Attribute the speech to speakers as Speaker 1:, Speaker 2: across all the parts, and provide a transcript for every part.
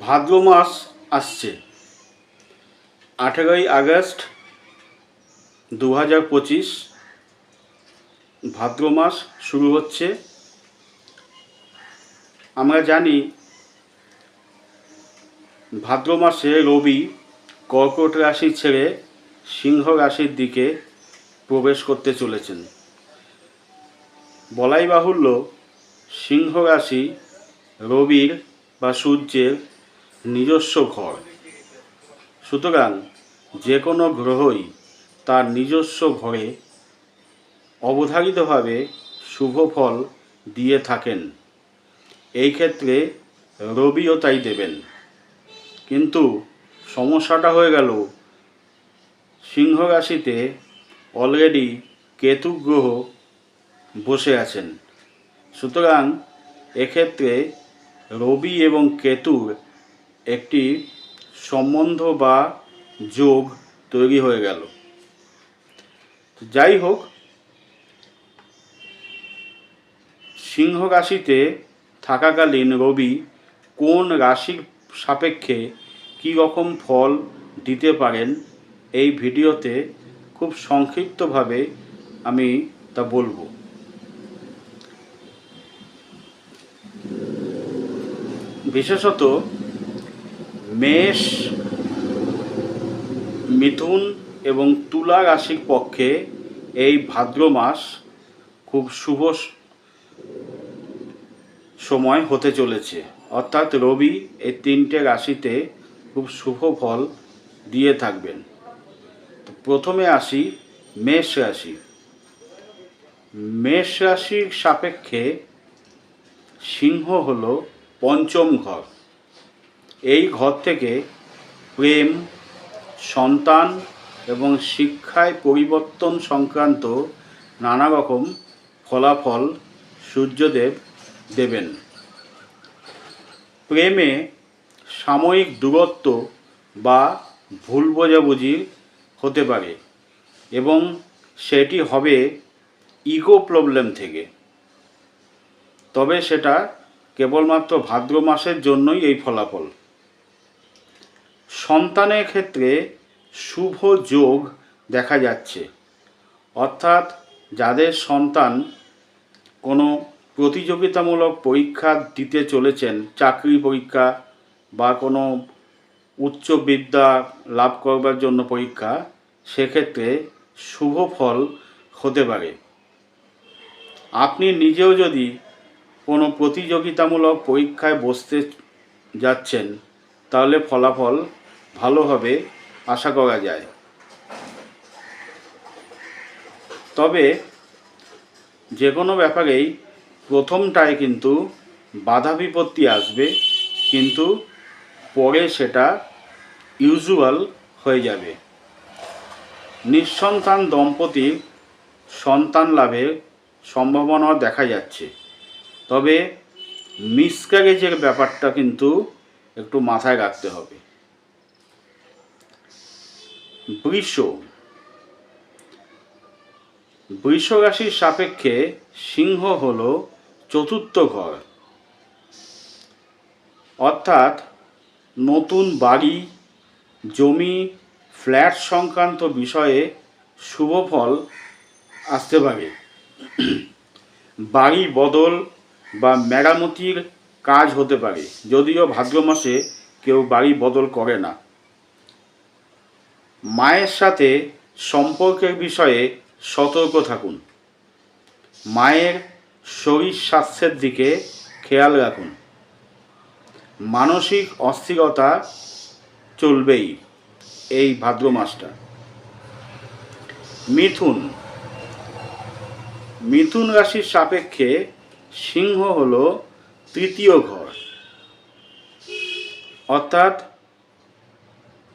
Speaker 1: ভাদ্র মাস আসছে। আঠেরোই আগস্ট দু হাজার পঁচিশ ভাদ্র মাস শুরু হচ্ছে। আমরা জানি ভাদ্র মাসে রবি কর্কট রাশি ছেড়ে সিংহ রাশির দিকে প্রবেশ করতে চলেছেন। বলাই বাহুল্য সিংহ রাশি রবির বা সূর্যের নিজস্ব ঘর। সুতরাং যে কোনো গ্রহই তার নিজস্ব ঘরে অবধারিতভাবে শুভ ফল দিয়ে থাকেন। এই ক্ষেত্রে রবিও তাই দেবেন। কিন্তু সমস্যাটা হয়ে গেল, সিংহ রাশিতে অলরেডি কেতু গ্রহ বসে আছেন। সুতরাং এক্ষেত্রে রবি এবং কেতুর একটি সম্বন্ধ বা যোগ তৈরি হয়ে গেল। যাই হোক সিংহ রাশিতে থাকাকালীন রবি কোন রাশির সাপেক্ষে কী রকম ফল দিতে পারেন এই ভিডিওতে খুব সংক্ষিপ্তভাবে আমি তা বলব। বিশেষত মেষ, মিথুন এবং তুলা রাশির পক্ষে এই ভাদ্র মাস খুব শুভ সময় হতে চলেছে। অর্থাৎ রবি এই তিনটে রাশিতে খুব শুভ ফল দিয়ে থাকবেন। প্রথমে আসি মেষ রাশি। মেষ রাশির সাপেক্ষে সিংহ হল পঞ্চম ঘর। এই ঘর থেকে প্রেম, সন্তান এবং শিক্ষায় পরিবর্তন সংক্রান্ত নানা রকম ফলাফল সূর্যদেব দেবেন। প্রেমে সাময়িক দূরত্ব বা ভুল বোঝাবুঝি হতে পারে এবং সেটি হবে ইগো প্রবলেম থেকে। তবে সেটা কেবলমাত্র ভাদ্র মাসের জন্যই এই ফলাফল। সন্তানের ক্ষেত্রে শুভ যোগ দেখা যাচ্ছে। অর্থাৎ যাদের সন্তান কোনো প্রতিযোগিতামূলক পরীক্ষা দিতে চলেছেন, চাকরি পরীক্ষা বা কোনো উচ্চ বিদ্যা লাভ করবার জন্য পরীক্ষা, সেক্ষেত্রে শুভ ফল হতে পারে। আপনি নিজেও যদি কোনো প্রতিযোগিতামূলক পরীক্ষায় বসতে যাচ্ছেন, তাহলে ফলাফল ভালো হবে আশা করা যায়। তবে যে কোনো ব্যাপারেই প্রথমটায় কিন্তু বাধা বিপত্তি আসবে, কিন্তু পরে সেটা ইউজুয়াল হয়ে যাবে। নিঃসন্তান দম্পতির সন্তান লাভের সম্ভাবনা দেখা যাচ্ছে। তবে মিসক্যারেজের ব্যাপারটা কিন্তু একটু মাথায় রাখতে হবে। বৃষ বৃষ রাশির সাপেক্ষে সিংহ হল চতুর্থ ঘর। অর্থাৎ নতুন বাড়ি, জমি, ফ্ল্যাট সংক্রান্ত বিষয়ে শুভ ফল আসতে পারে। বাড়ি বদল বা মেরামতির কাজ হতে পারে, যদিও ভাদ্র মাসে কেউ বাড়ি বদল করে না। মায়ের সাথে সম্পর্কের বিষয়ে সতর্ক থাকুন। মায়ের শরীর স্বাস্থ্যের দিকে খেয়াল রাখুন। মানসিক অস্থিরতা চলবেই এই ভাদ্র মাসটা। মিথুন। মিথুন রাশির সাপেক্ষে সিংহ হল তৃতীয় ঘর। অর্থাৎ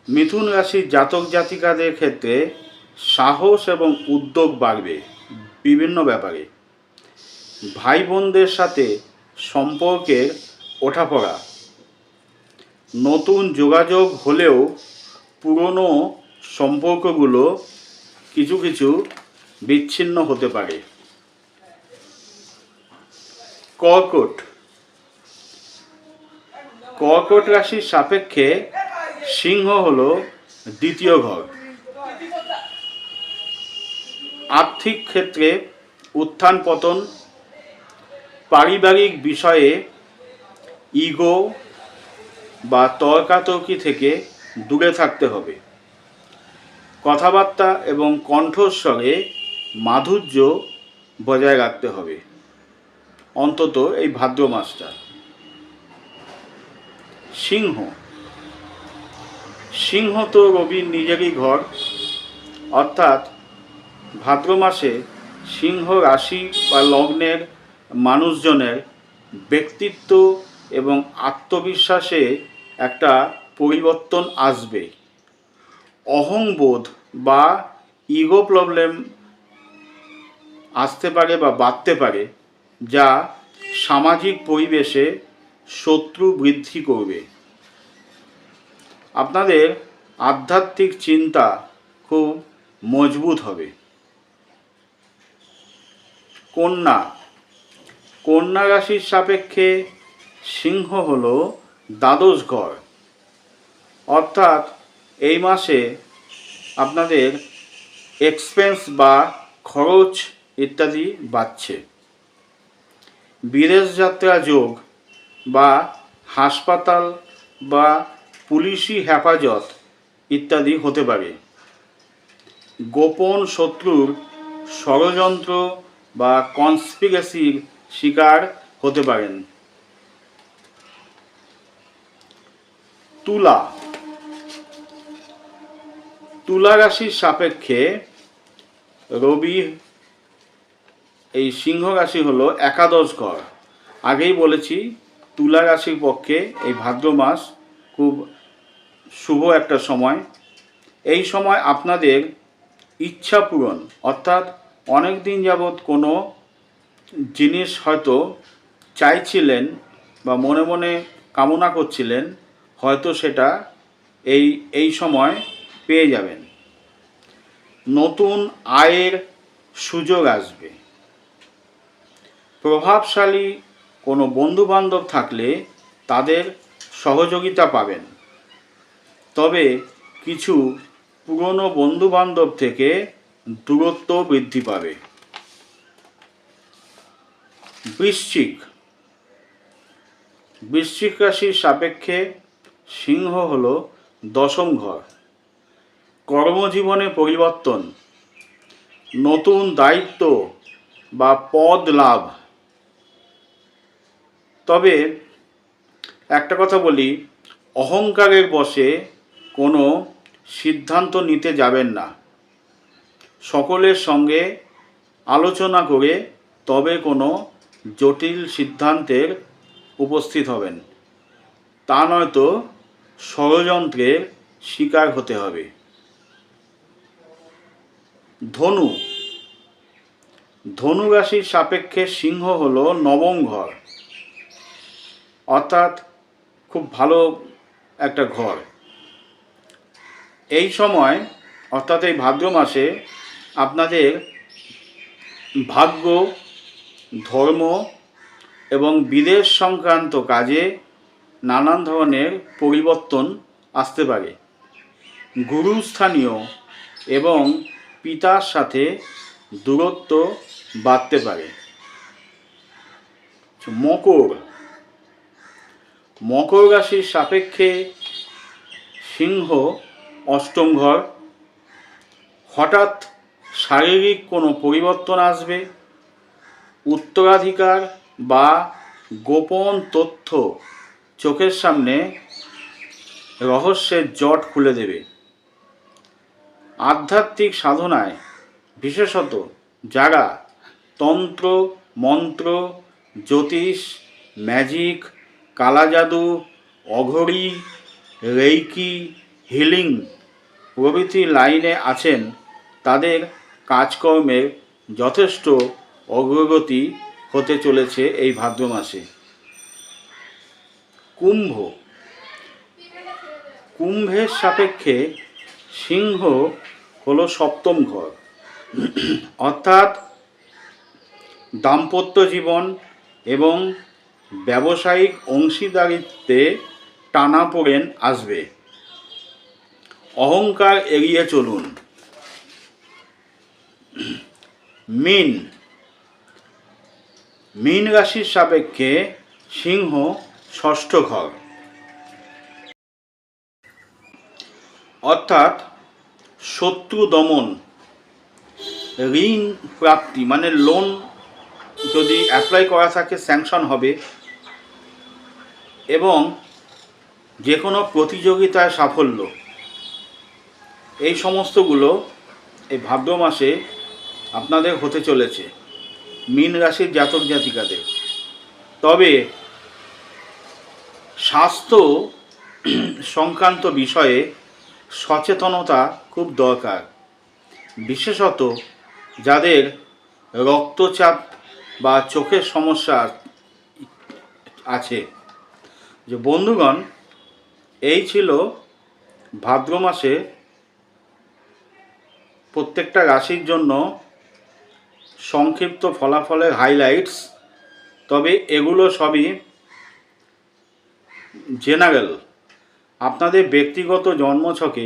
Speaker 1: মিথুন রাশির জাতক জাতিকাদের ক্ষেত্রে সাহস এবং উদ্যোগ বাড়বে বিভিন্ন ব্যাপারে। ভাই বোনদের সাথে সম্পর্কের ওঠাপড়া। নতুন যোগাযোগ হলেও পুরনো সম্পর্কগুলো কিছু কিছু বিচ্ছিন্ন হতে পারে। কর্কট কর্কট রাশির সাপেক্ষে সিংহ হল দ্বিতীয় ঘর। আর্থিক ক্ষেত্রে উত্থান পতন, পারিবারিক বিষয়ে ইগো বা তর্কাতর্কি থেকে দূরে থাকতে হবে। কথাবার্তা এবং কণ্ঠস্বরে মাধুর্য বজায় রাখতে হবে। অন্তত এই ভাদ্র মাসটা। সিংহ। সিংহ তো রবির নিজেরই ঘর। অর্থাৎ ভাদ্র মাসে সিংহ রাশি বা লগ্নের মানুষজনের ব্যক্তিত্ব এবং আত্মবিশ্বাসে একটা পরিবর্তন আসবে। অহংবোধ বা ইগো প্রবলেম আসতে পারে বা বাড়তে পারে। যা সামাজিক পরিবেশে শত্রু বৃদ্ধি করবে। আপনাদের আধ্যাত্মিক চিন্তা খুব মজবুত হবে। কন্যা কন্যা রাশির সাপেক্ষে সিংহ হল দ্বাদশ ঘর। অর্থাৎ এই মাসে আপনাদের এক্সপেন্স বা খরচ ইত্যাদি বাড়ছে। বিদেশ যাত্রা যোগ বা হাসপাতাল বা পুলিশি হেফাজত ইত্যাদি হতে পারে। গোপন শত্রুর ষড়যন্ত্র বা কনস্পিরেসির শিকার হতে পারেন। তুলা। তুলা রাশির সাপেক্ষে রবি এই সিংহ রাশি হলো একাদশ ঘর। আগেই বলেছি, তুলা রাশির পক্ষে এই ভাদ্র মাস খুব শুভ একটা সময়। এই সময় আপনাদের ইচ্ছা পূরণ, অর্থাৎ অনেক দিন যাবৎ কোনো জিনিস হয়তো চাইছিলেন বা মনে মনে কামনা করছিলেন, হয়তো সেটা এই এই সময় পেয়ে যাবেন। নতুন আয়ের সুযোগ আসবে। প্রভাবশালী কোনো বন্ধুবান্ধব থাকলে তাদের সহযোগিতা পাবেন। তবে কিছু পুরনো বন্ধুবান্ধব থেকে দূরত্ব বৃদ্ধি পাবে। বৃশ্চিক। বৃশ্চিক রাশির সাপেক্ষে সিংহ হল দশম ঘর। কর্মজীবনে পরিবর্তন, নতুন দায়িত্ব বা পদ লাভ তবে একটা কথা বলি, অহংকারের বশে কোনো সিদ্ধান্ত নিতে যাবেন না। সকলের সঙ্গে আলোচনা করে তবে কোনো জটিল সিদ্ধান্তের উপস্থিত হবেন। তা নয়তো ষড়যন্ত্রের শিকার হতে হবে। ধনু। ধনু রাশির সাপেক্ষে সিংহ হল নবম ঘর। অর্থাৎ খুব ভালো একটা ঘর। এই সময়, অর্থাৎ এই ভাদ্র মাসে, আপনাদের ভাগ্য, ধর্ম এবং বিদেশ সংক্রান্ত কাজে নানান ধরনের পরিবর্তন আসতে পারে। গুরুস্থানীয় এবং পিতার সাথে দূরত্ব বাড়তে পারে। মকর মকর রাশির সাপেক্ষে সিংহ অষ্টম ঘর। হঠাৎ শারীরিক কোনো পরিবর্তন আসবে? উত্তরাধিকার বা গোপন তথ্য চোখের সামনে রহস্যের জট খুলে দেবে। আধ্যাত্মিক সাধনায় বিশেষত যারা তন্ত্র, মন্ত্র, জ্যোতিষ, ম্যাজিক কালাজাদু, অঘরি, রেইকি, হিলিং প্রভৃতি লাইনে আছেন। তাদের কাজকর্মের যথেষ্ট অগ্রগতি হতে চলেছে এই ভাদ্র মাসে। কুম্ভ। কুম্ভের সাপেক্ষে সিংহ হল সপ্তম ঘর। অর্থাৎ দাম্পত্য জীবন এবং ব্যবসায়িক অংশীদারিত্বে টানা পড়েন আসবে। অহংকার এড়িয়ে চলুন। মিন। মিন রাশির সাপেক্ষে সিংহ ষষ্ঠ ঘর। অর্থাৎ শত্রু দমন, ঋণ প্রাপ্তি মানে লোন যদি অ্যাপ্লাই করা থাকে স্যাংশন হবে। এবং যে কোনো প্রতিযোগিতায় সাফল্য। এই সমস্তগুলো এই ভাদ্র মাসে আপনাদের হতে চলেছে, মীন রাশির জাতক জাতিকাদের। তবে স্বাস্থ্য সংক্রান্ত বিষয়ে সচেতনতা খুব দরকার। বিশেষত যাদের রক্তচাপ বা চোখের সমস্যা আছে যে বন্ধুগণ, এই ছিল ভাদ্র মাসে প্রত্যেকটা রাশির জন্য সংক্ষিপ্ত ফলাফলের হাইলাইটস তবে এগুলো সবই জেনারেল আপনাদের ব্যক্তিগত জন্মছকে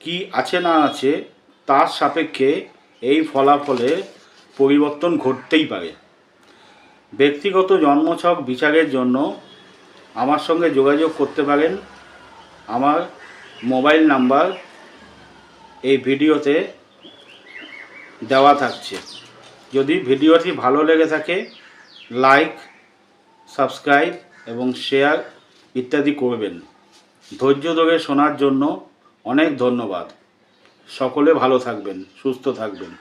Speaker 1: কি আছে না আছে তার সাপেক্ষে এই ফলাফলে পরিবর্তন ঘটতেই পারে। ব্যক্তিগত জন্মছক বিচারের জন্য আমার সঙ্গে যোগাযোগ করতে পারেন। আমার মোবাইল নাম্বার এই ভিডিওতে দেওয়া থাকছে। যদি ভিডিওটি ভালো লেগে থাকে, লাইক, সাবস্ক্রাইব এবং শেয়ার ইত্যাদি করবেন। ধৈর্য ধরে শোনার জন্য অনেক ধন্যবাদ। সকলে ভালো থাকবেন, সুস্থ থাকবেন।